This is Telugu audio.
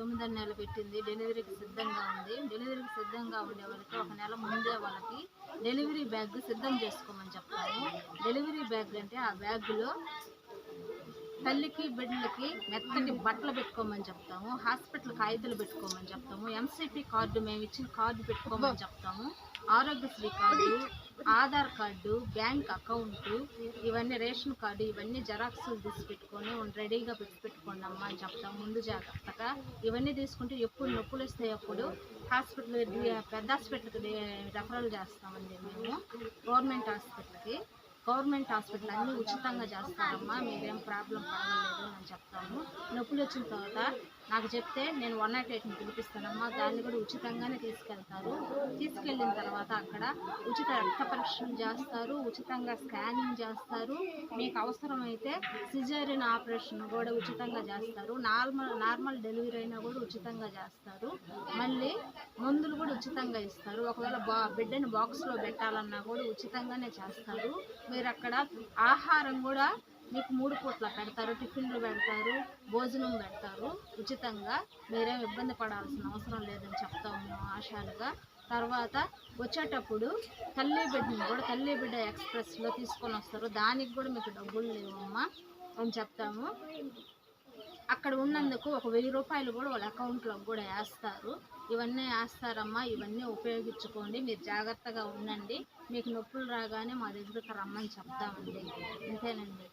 తొమ్మిదో నెల పెట్టింది. డెలివరీకి సిద్ధంగా ఉంది. డెలివరీకి సిద్ధంగా ఉండే వాళ్ళకి ఒక నెల ముందే వాళ్ళకి డెలివరీ బ్యాగ్ సిద్ధం చేసుకోమని చెప్తాము డెలివరీ బ్యాగ్ అంటే ఆ బ్యాగ్లో తల్లికి బిడ్డలకి మెత్తటి బట్టలు పెట్టుకోమని చెప్తాము హాస్పిటల్ కాగితాలు పెట్టుకోమని చెప్తాము ఎంసీపీ కార్డు మేము ఇచ్చిన కార్డు పెట్టుకోమని చెప్తాము Aarogyasri card Aadhaar card bank account ఇవన్నీ రేషన్ కార్డు ఇవన్నీ జెరాక్స్లు తీసి పెట్టుకొని రెడీగా పెట్టి పెట్టుకోండి అమ్మ అని చెప్తాం ముందు జాగ్రత్తగా. ఇవన్నీ తీసుకుంటే ఎప్పుడు నొప్పులు వస్తాయి అప్పుడు హాస్పిటల్ పెద్ద హాస్పిటల్కి రెఫరల్ చేస్తామండి మేము గవర్నమెంట్ హాస్పిటల్కి. గవర్నమెంట్ హాస్పిటల్ అన్నీ ఉచితంగా చేస్తారమ్మా మీరేం ప్రాబ్లం పడలేదు. అని చెప్తాము నొప్పులు వచ్చిన తర్వాత నాకు చెప్తే నేను వన్ నాట్ ఎయిట్ని పిలిపిస్తానమ్మా దాన్ని కూడా ఉచితంగానే తీసుకెళ్తారు. తీసుకెళ్ళిన తర్వాత అక్కడ ఉచిత రక్త పరీక్షలు చేస్తారు ఉచితంగా స్కానింగ్ చేస్తారు. మీకు అవసరమైతే సిజేరియన్ ఆపరేషన్ కూడా ఉచితంగా చేస్తారు. నార్మల్ నార్మల్ డెలివరీ అయినా కూడా ఉచితంగా చేస్తారు. మళ్ళీ మందులు కూడా ఉచితంగా ఇస్తారు. ఒకవేళ బా బిడ్డని బాక్స్లో పెట్టాలన్నా కూడా ఉచితంగానే చేస్తారు. మీరు అక్కడ ఆహారం కూడా మీకు మూడు పూట్ల పెడతారు టిఫిన్లు పెడతారు భోజనం పెడతారు. ఉచితంగా మీరేం ఇబ్బంది పడాల్సిన అవసరం లేదని చెప్తా ఉన్నాం ఆశాలుగా. తర్వాత వచ్చేటప్పుడు తల్లి బిడ్డని కూడా తల్లి బిడ్డ ఎక్స్ప్రెస్లో తీసుకొని వస్తారు. దానికి కూడా మీకు డబ్బులు లేవమ్మా అని చెప్తాము. అక్కడ ఉన్నందుకు ఒక వెయ్యి రూపాయలు కూడా వాళ్ళ అకౌంట్లో కూడా వేస్తారు. ఇవన్నీ వేస్తారమ్మా ఇవన్నీ ఉపయోగించుకోండి మీరు జాగ్రత్తగా ఉండండి. మీకు నొప్పులు రాగానే మా దగ్గరకు రమ్మని చెప్తామండి. అంతేనండి.